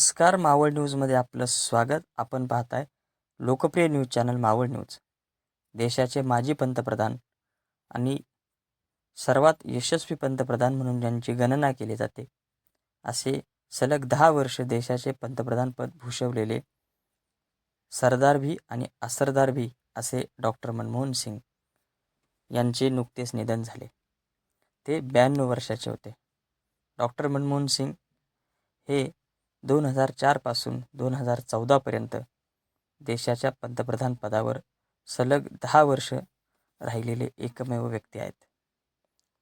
नमस्कार मावळ न्यूजमध्ये आपलं स्वागत. आपण पाहताय लोकप्रिय न्यूज चॅनल मावळ न्यूज. देशाचे माजी पंतप्रधान आणि सर्वात यशस्वी पंतप्रधान म्हणून ज्यांची गणना केली जाते असे सलग दहा वर्ष देशाचे पंतप्रधानपद भूषवलेले सरदार भी आणि असरदार भी असे डॉक्टर मनमोहन सिंग यांचे नुकतेच निधन झाले. ते ब्याण्णव वर्षाचे होते. डॉक्टर मनमोहन सिंग हे दोन हजार चारपासून दोन हजार चौदापर्यंत देशाच्या पंतप्रधानपदावर सलग दहा वर्ष राहिलेले एकमेव व्यक्ती आहेत.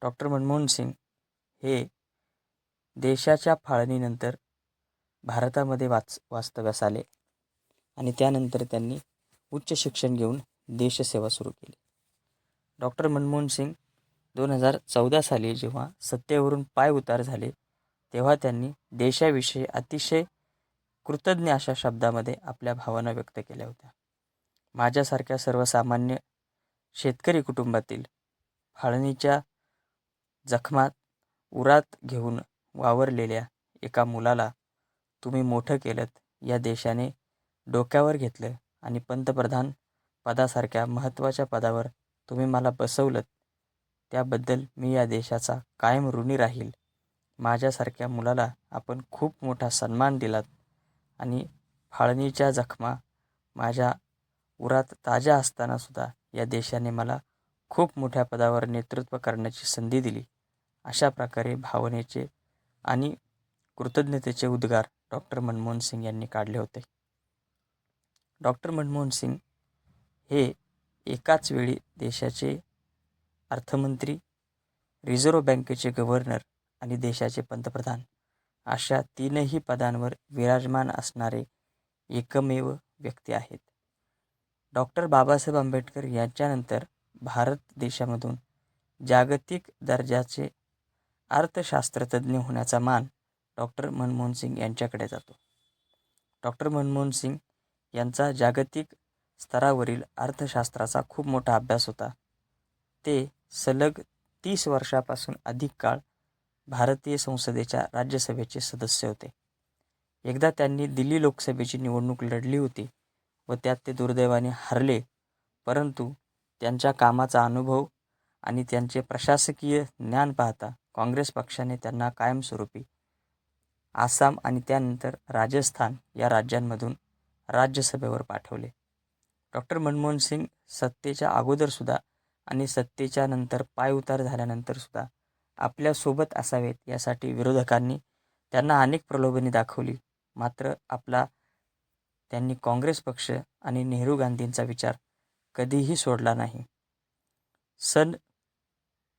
डॉक्टर मनमोहन सिंग हे देशाच्या फाळणीनंतर भारतामध्ये वाच वास्तव्यास आले आणि त्यानंतर त्यांनी उच्च शिक्षण घेऊन देशसेवा सुरू केली. डॉक्टर मनमोहन सिंग दोन हजार चौदा साली जेव्हा सत्तेवरून पाय उतार झाले तेव्हा त्यांनी देशाविषयी अतिशय कृतज्ञ अशा शब्दामध्ये आपल्या भावना व्यक्त केल्या होत्या. माझ्यासारख्या सर्वसामान्य शेतकरी कुटुंबातील फाळणीच्या जखमात उरात घेऊन वावरलेल्या एका मुलाला तुम्ही मोठं केलं या देशाने डोक्यावर घेतलं आणि पंतप्रधान पदासारख्या महत्त्वाच्या पदावर तुम्ही मला बसवलं त्याबद्दल मी या देशाचा कायम ऋणी राहील. माझ्यासारख्या मुलाला आपण खूप मोठा सन्मान दिलात आणि फाळणीच्या जखमा माझ्या उरात ताज्या असतानासुद्धा या देशाने मला खूप मोठ्या पदावर नेतृत्व करण्याची संधी दिली. अशा प्रकारे भावनेचे आणि कृतज्ञतेचे उद्गार डॉक्टर मनमोहन सिंग यांनी काढले होते. डॉक्टर मनमोहन सिंग हे एकाच वेळी देशाचे अर्थमंत्री रिझर्व्ह बँकेचे गव्हर्नर आणि देशाचे पंतप्रधान. अशा तीनही पदांवर विराजमान असणारे एकमेव व्यक्ती आहेत. डॉक्टर बाबासाहेब आंबेडकर यांच्यानंतर भारत देशामधून जागतिक दर्जाचे अर्थशास्त्रतज्ञ होण्याचा मान डॉक्टर मनमोहन सिंग यांच्याकडे जातो. डॉक्टर मनमोहन सिंग यांचा जागतिक स्तरावरील अर्थशास्त्राचा खूप मोठा अभ्यास होता. ते सलग तीस वर्षापासून अधिक काळ भारतीय संसदेच्या राज्यसभेचे सदस्य होते. एकदा त्यांनी दिल्ली लोकसभेची निवडणूक लढली होती व त्यात ते दुर्दैवाने हरले परंतु त्यांच्या कामाचा अनुभव आणि त्यांचे प्रशासकीय ज्ञान पाहता काँग्रेस पक्षाने त्यांना कायमस्वरूपी आसाम आणि त्यानंतर राजस्थान या राज्यांमधून राज्यसभेवर पाठवले. डॉक्टर मनमोहन सिंग सत्तेच्या अगोदरसुद्धा आणि सत्तेच्या नंतर पायउतार झाल्यानंतरसुद्धा आपल्यासोबत असावेत यासाठी विरोधकांनी त्यांना अनेक प्रलोभने दाखवली. मात्र आपला त्यांनी काँग्रेस पक्ष आणि नेहरू गांधींचा विचार कधीही सोडला नाही. सन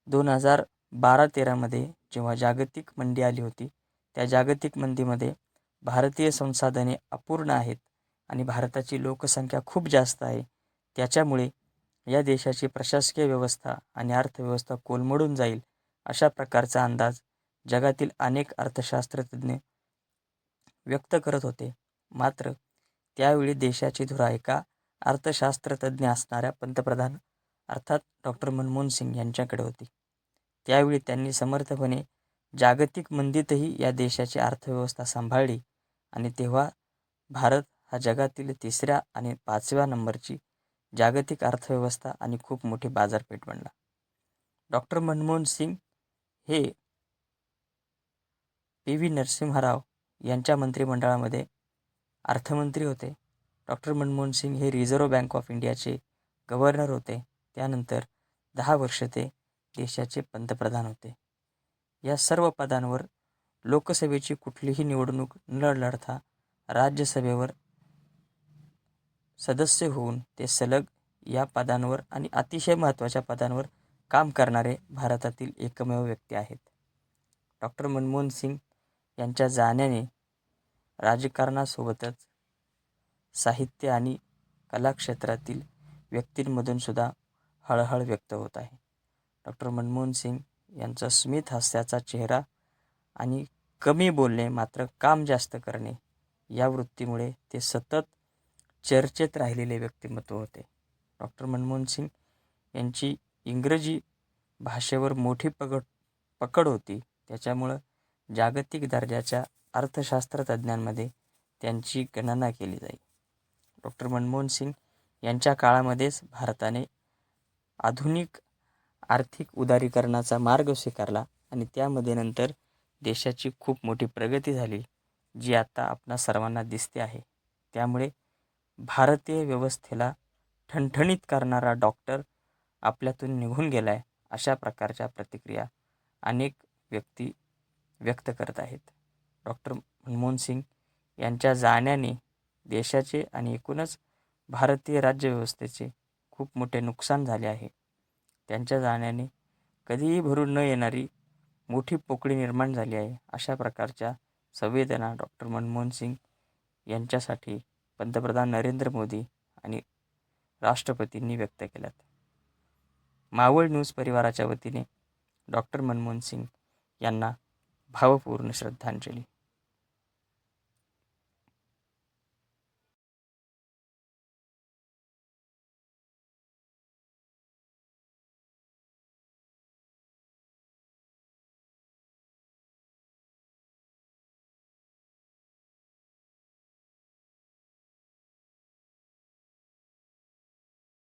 दोन हजार बारा तेरामध्ये जेव्हा जागतिक मंदी आली होती त्या जागतिक मंदीमध्ये भारतीय संसाधने अपूर्ण आहेत आणि भारताची लोकसंख्या खूप जास्त आहे त्याच्यामुळे या देशाची प्रशासकीय व्यवस्था आणि अर्थव्यवस्था कोलमडून जाईल अशा प्रकारचा अंदाज जगातील अनेक अर्थशास्त्रज्ञ व्यक्त करत होते. मात्र त्यावेळी देशाची धुरा एका अर्थशास्त्रतज्ञ असणाऱ्या पंतप्रधान अर्थात डॉक्टर मनमोहन सिंग यांच्याकडे होती. त्यावेळी त्यांनी समर्थपणे जागतिक मंदीतही या देशाची अर्थव्यवस्था सांभाळली आणि तेव्हा भारत हा जगातील तिसऱ्या आणि पाचव्या नंबरची जागतिक अर्थव्यवस्था आणि खूप मोठी बाजारपेठ बनला. डॉक्टर मनमोहन सिंग हे पी व्ही नरसिंहराव यांच्या मंत्रिमंडळामध्ये अर्थमंत्री होते. डॉक्टर मनमोहन सिंग हे रिझर्व्ह बँक ऑफ इंडियाचे गव्हर्नर होते. त्यानंतर दहा वर्ष ते देशाचे पंतप्रधान होते. या सर्व पदांवर लोकसभेची कुठलीही निवडणूक न लढता राज्यसभेवर सदस्य होऊन ते सलग या पदांवर आणि अतिशय महत्त्वाच्या पदांवर काम करणारे भारतातील एकमेव व्यक्ती आहेत. डॉक्टर मनमोहन सिंग यांच्या जाण्याने राजकारणासोबतच साहित्य आणि कलाक्षेत्रातील व्यक्तींमधून सुद्धा हळहळ व्यक्त होत आहे. डॉक्टर मनमोहन सिंग यांचा स्मित हास्याचा चेहरा आणि कमी बोलणे मात्र काम जास्त करणे या वृत्तीमुळे ते सतत चर्चेत राहिलेले व्यक्तिमत्व होते. डॉक्टर मनमोहन सिंग यांची इंग्रजी भाषेवर मोठी पकड पकड होती. त्याच्यामुळं जागतिक दर्जाच्या अर्थशास्त्रतज्ज्ञांमध्ये त्यांची गणना केली जाई डॉक्टर मनमोहन सिंग यांच्या काळामध्येच भारताने आधुनिक आर्थिक उदारीकरणाचा मार्ग स्वीकारला आणि त्यामध्ये नंतर देशाची खूप मोठी प्रगती झाली जी आता आपणा सर्वांना दिसते आहे. त्यामुळे भारतीय व्यवस्थेला ठणठणीत करणारा डॉक्टर आपल्यातून निघून गेला आहे अशा प्रकारच्या प्रतिक्रिया अनेक व्यक्ती व्यक्त करत आहेत. डॉक्टर मनमोहन सिंग यांच्या जाण्याने देशाचे आणि एकूणच भारतीय राज्यव्यवस्थेचे खूप मोठे नुकसान झाले आहे. त्यांच्या जाण्याने कधीही भरून न येणारी मोठी पोकळी निर्माण झाली आहे अशा प्रकारच्या संवेदना डॉक्टर मनमोहन सिंग यांच्यासाठी पंतप्रधान नरेंद्र मोदी आणि राष्ट्रपतींनी व्यक्त केल्यात. मावळ न्यूज परिवाराच्या वतीने डॉक्टर मनमोहन सिंग यांना भावपूर्ण श्रद्धांजली.